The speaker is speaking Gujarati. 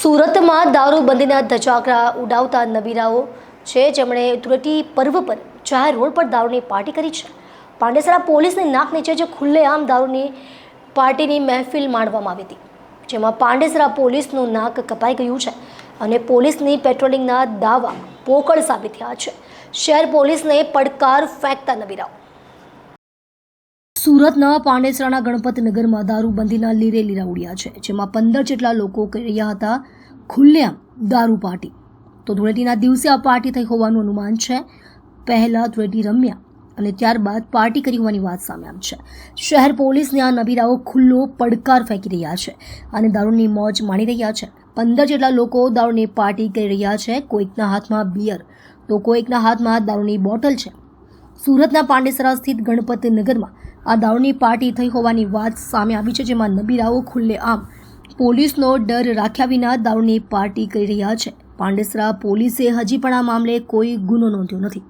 સુરતમાં દારૂબંધીના ધજાગરા ઉડાવતા નબીરાઓ છે. જેમણે ધૂળેટી પર્વ પર જાહેર રોડ પર દારૂની પાર્ટી કરી છે. પાંડેસરા પોલીસની નાક નીચે જે ખુલ્લેઆમ દારૂની પાર્ટીની મહેફિલ માણવામાં આવી હતી. જેમાં પાંડેસરા પોલીસનું નાક કપાઈ ગયું છે અને પોલીસની પેટ્રોલિંગના દાવા પોકળ સાબિત થયા છે. શહેર પોલીસને પડકાર ફેંકતા નબીરાઓ સુરતના પાંડેસરાના ગણપત નગરમાં દારૂબંધીના લીરે લીરા ઉડ્યા છે, જેમાં પંદર જેટલા લોકો કરી રહ્યા હતા ખુલ્લેઆમ દારૂ પાર્ટી. તો ધૂળેટીના દિવસે આ પાર્ટી થઈ હોવાનું અનુમાન છે. પહેલા ધૂળેટી રમ્યા અને ત્યારબાદ પાર્ટી કરી હોવાની વાત સામે આવી છે. શહેર પોલીસને આ નબીરાઓ ખુલ્લો પડકાર ફેંકી રહ્યા છે અને દારૂની મોજ માણી રહ્યા છે. પંદર જેટલા લોકો દારૂની પાર્ટી કરી રહ્યા છે, કોઈકના હાથમાં બિયર તો કોઈકના હાથમાં દારૂની બોટલ છે. સુરતના પાંડેસરા સ્થિત ગણપત નગરમાં આ દારૂની પાર્ટી થઈ હોવાની વાત સામે આવી છે, જેમાં નબીરાઓ ખુલ્લે આમ પોલીસનો ડર રાખ્યા વિના દારૂની પાર્ટી કરી રહ્યા છે. પાંડેસરા પોલીસે હજી પણ આ મામલે કોઈ ગુનો નોંધ્યો નથી.